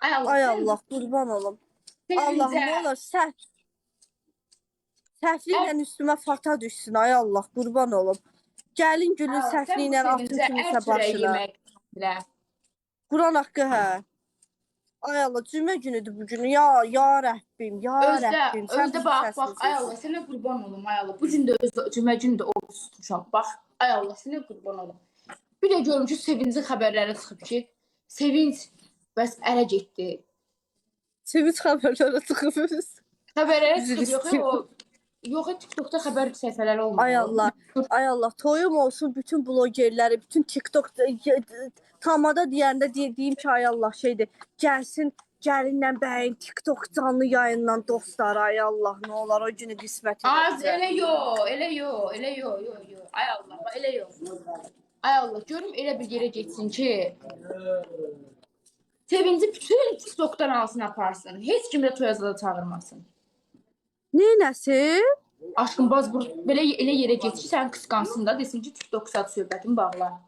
Ay Allah. Ay Allah qurban olum. Allah ne olur səhv. Səhvliklə üstümə fata düşsün ay Allah qurban olum. Gəlin gülün səhvliklə atın kimisə başına. Quran haqqı hə. Ay Allah cümə günüdür bu günü. Ya ya Rəbbim, ya Özdə, Rəbbim. Sən özdə bax, bax, ay. Allah, sənə qurban olum, ay Allah. Bu gün də öz cümə günü də oruç tutmuşam. Bax, ay Allah, sənə qurban olum. Bir də görüm ki, sevinci xəbərləri çıxıb ki, sevinç bəs ərə getdi. Sevinç xəbərlərə çıxıbız. Xəbərləri Üzr çıxıb yox, o Yox, TikTokda xəbər səhifələri olmur. Ay Allah. Ay Allah toyum olsun bütün blogerləri, bütün TikTok tamada deyəndə deyə- deyim ki ay Allah şeydir. Gəlsin gəlinlə bəyin TikTok canlı yayından dostlar ay Allah nə olar o günü qismət Az elə. elə yo, elə yo, elə yo, yo, yo. Ay Allah, elə yo. Ay Allah, görüm elə bir yerə getsin ki, sevinci bütün TikTokdan alsın aparsın. Heç kim də toya zada çağırmasın. Neynəsin? Aşkım baz bu belə elə yerə get ki, sən qısqansın da desin ki, TikTok saat söhbətin bağla.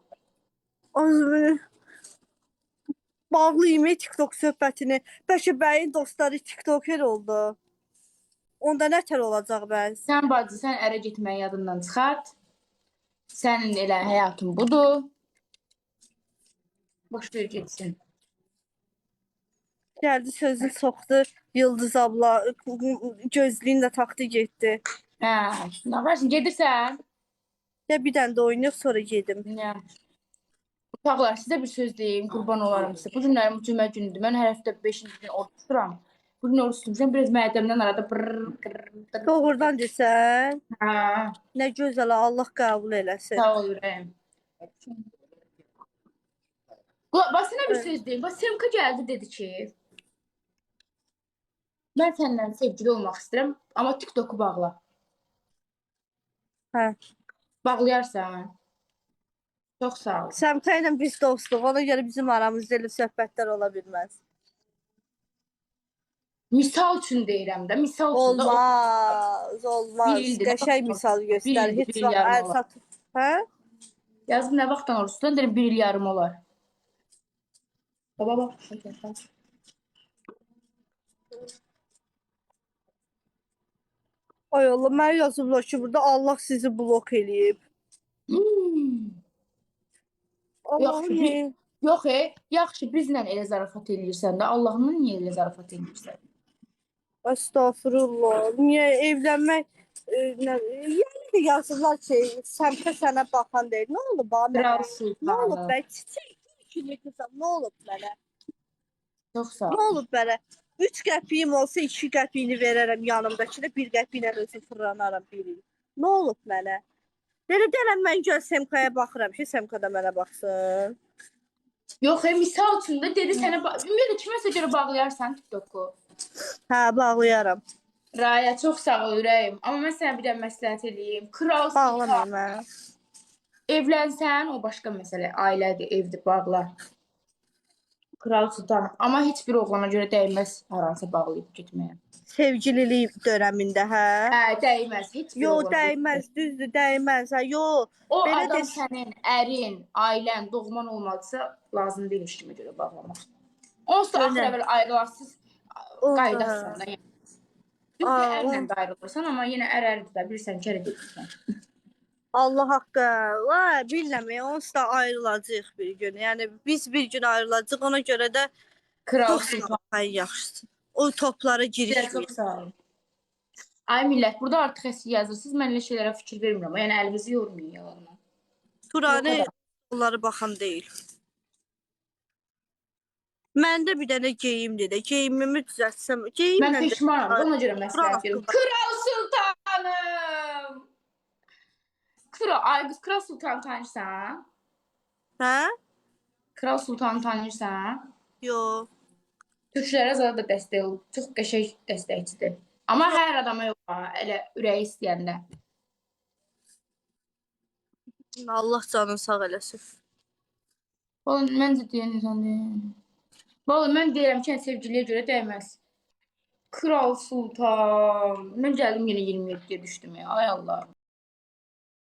Bağlayayım ey TikTok söhbətini. Bəlkə bəyin dostları TikToker oldu. Onda nətər olacaq bəs? Sən bacı, sən ərə getməyi yadından çıxart. Sənin elə həyatın budur. Boş ver getsin. Gəldi sözünü soxdu. Yıldız abla gözlüyünü də taxdı getdi. Hə, nə varsın, gedirsən? Ya bir dənə də oynayıb sonra gedim. Nə? Uşaqlar, sizə bir söz deyim, qurban olaram sizə. Bu günlərim cümə günüdür. Mən hər həftə 5-ci gün oruç tuturam. Bu gün oruç tutmuşam, biraz mədəmdən arada brrr. Doğrudan desən, Hə, nə gözəl Allah qəbul eləsin. sağ ol ürəyim. Bax sənə bir Evet. söz deyim. Bax Semka gəldi dedi ki, mən səndən sevgili olmaq istəyirəm, amma TikToku bağla. Hə. Bağlayarsan. Çox sağ ol. Səmka ilə biz dostuq. Ona görə bizim aramızda elə söhbətlər ola bilməz. Misal üçün deyirəm də, misal üçün də Olmaz, olmaz. Bir ildir, Qəşəng misal göstər. ildir, Heç bir vaxt yarım əl olar. sat. Hə? Yazdım nə vaxtdan oruç tuturam, deyirəm bir il yarım olar. Baba bax. Ay Allah, mən yazıblar ki, burada Allah sizi blok eləyib. Hmm. Allahım Yaxşı, bir- ne? Yox, e, yaxşı bizlə elə zarafat eləyirsən də, Allahınla niyə elə zarafat eləyirsən? Estağfurullah. Niyə evlənmək e, nə, yəni də yazırlar ki, səmtə sənə baxan deyil. Nə olub ba mənə? Kral Nə olub sultanı. bə? Çiçək kimi qızım, nə olub mənə? Çox sağ Nə ol. olub mənə? 3 qəpiyim olsa 2 qəpiyini verərəm yanımdakına, 1 qəpiylə özüm fırlanaram bir il. Nə olub mənə? Belə deyirəm mən göl Semkaya baxıram ki, Semka da mənə baxsın. Yox, e, misal üçün də dedi sənə ba- ümumiyyətlə kiməsə görə bağlayarsan TikToku. Hə, bağlayaram. Raya, çox sağ ol ürəyim. Amma mən sənə bir də məsləhət eləyim. Kral sultan. Bağlamayım mən. Evlənsən, o başqa məsələ. Ailədir, evdir, bağla. Kral sultan. Amma heç bir oğlana görə dəyməz haransa bağlayıb getməyə. Sevgililik dövrəmində, hə? Hə, dəyməz. Heç bir Yo, oğlana dəyməz, düzdür, dəyməz. Hə, yo. O Belə adam də- sənin ərin, ailən, doğman olmalısa lazım deyil kimə görə bağlamaq. Onsuz da axır əvvəl ayrılarsız O- qaydasan da. Yəni. Düzdür, ərlə də ayrılırsan, amma yenə ər ərdir də bilirsən ki, ərə gedirsən. Allah haqqı. Vay, bilmirəm, onsuz da ayrılacağıq bir gün. Yəni biz bir gün ayrılacağıq, ona görə də Kral sultan. yaxşısı. O toplara girişmir. çox sağ olun. Ay millət, burada artıq əsl yazırsınız. Mən elə şeylərə fikir vermirəm. Yəni əlinizi yormayın yalanla. Turani O kadar. onları baxan deyil. Məndə bir dənə geyimdir də. Geyimimi düzəltsəm, Mən geyimlə də peşmanam. Ona görə məsləhət verirəm. Kral sultanım. Kral, ay qız Kral sultanı tanıyırsan? hə? Kral sultanı tanıyırsan? Yo. Türklərə zada da dəstək olub. Çox qəşəng dəstəkçidir. Amma hər adama yox ha, elə ürəyi istəyəndə. Allah canını sağ eləsin. Oğlum məncə deyən insan deyil. Vallahi mən deyirəm ki, sevgiliyə görə dəyməz. Kral sultan. Mən gəldim yenə 27-yə düşdüm ya. Ay Allah.